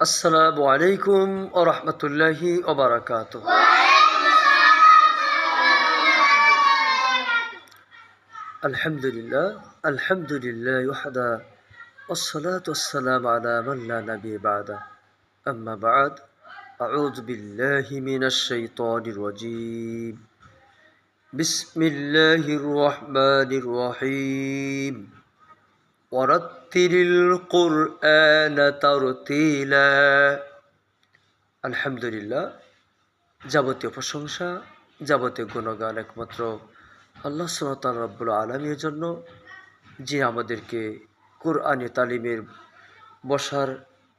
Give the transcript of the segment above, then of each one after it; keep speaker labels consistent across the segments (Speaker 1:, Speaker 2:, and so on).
Speaker 1: السلام عليكم ورحمة الله وبركاته. الحمد لله الحمد لله وحده والصلاة والسلام على من لا نبي بعده. أما بعد أعوذ بالله من الشيطان الرجيم. بسم الله الرحمن الرحيم. ورتل القرآن ترتيلا আলহামদুলিল্লাহ যাবতীয় প্রশংসা যাবতীয় গুণগান একমাত্র আল্লাহ সুলতান রব্বুল আলমীর জন্য যে আমাদেরকে কোরআনে তালিমের বসার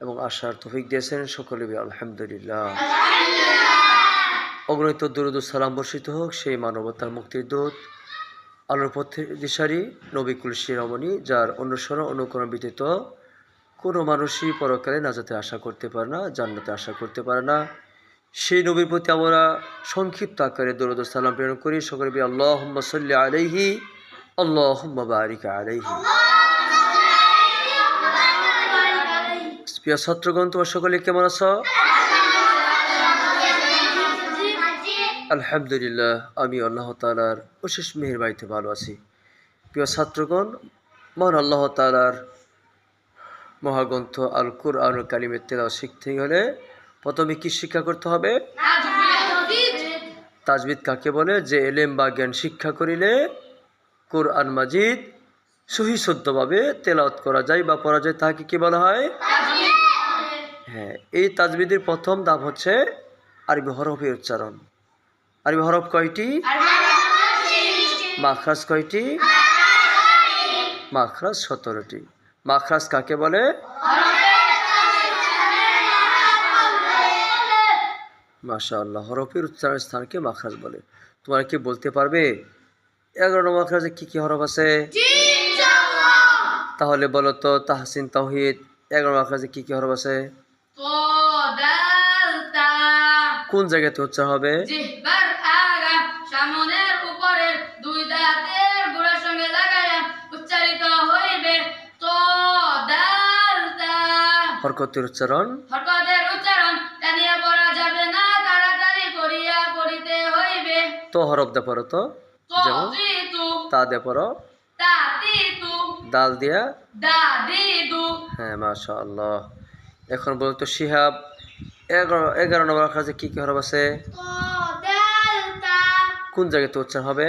Speaker 1: এবং আসার তফিক দিয়েছেন সকলে বলি আলহামদুলিল্লাহ অগণিত দুরুদ সালাম বর্ষিত হোক সেই মানবতার মুক্তির দূত দিশারি নবিকুল শিরোমণি যার অনুসরণ অনুকরণ ব্যতীত কোনো মানুষই পরকালে নাজাতে আশা করতে পারে না, জান্নাতে আশা করতে পারে না। সেই নবীর প্রতি আমরা সংক্ষিপ্ত আকারে দরুদ ও সালাম প্রেরণ করি। সকলে বলি আল্লাহ সাল্লি আলাইহি আল্লাহ বারিক আলাইহি। প্রিয় ছাত্রগণ, তোমার সকলে কেমন আছো? আলহামদুলিল্লাহ আমি আল্লাহ তালার অশেষ মেহের বাড়িতে ভালো আছি। প্রিয় ছাত্রগণ মহান আল্লাহ তালার মহাগ্রন্থ আল কুরআন কালিমের তেলাও শিখতে গেলে প্রথমে কি শিক্ষা করতে হবে? তাজবিদ কাকে বলে? যে এলেম বা জ্ঞান শিক্ষা করিলে কোরআন মাজিদ সহি শুদ্ধভাবে তেলাওয়াত করা যায় বা পড়া যায় তাকে কি বলা হয়? হ্যাঁ এই তাজবিদের প্রথম দাম হচ্ছে আরবি হরফের উচ্চারণ। আরবি হরফ কয়টি? মাখরাজ কয়টি? মাখরাজ সতেরোটি। মাখরাজ কাকে বলে? মাশা আল্লাহ হরফের উচ্চারণ স্থানকে মাখরাজ বলে। তোমরা কি বলতে পারবে? এগারো নম্বর মাখরাজে কি কি হরফ আছে? তাহলে বলো তো তাহসিন তাহিদ এগারো মাখরাজে কি কি হরফ আছে? কোন জায়গাতে উচ্চারণ হবে?
Speaker 2: উপরের দুই দাঁতের গোড়ার সঙ্গে লাগায়া উচ্চারিত হইবে তো দাল তা
Speaker 1: হরকতের উচ্চারণ?
Speaker 2: হরকতের উচ্চারণ টানিয়া পড়া যাবে না তাড়াতাড়ি করিয়া পড়িতে হইবে।
Speaker 1: তো হরফ দে পড়ো তো।
Speaker 2: তো
Speaker 1: যেমন তা দে পড়ো।
Speaker 2: তা
Speaker 1: দাল দিয়া।
Speaker 2: দা দিদু।
Speaker 1: হ্যাঁ মাশা আল্লাহ এখন বলতো শিহাব এগারো এগারো নম্বর কাছে কি কি হরফ আছে? কোন জায়গাতে উচ্চারণ হবে?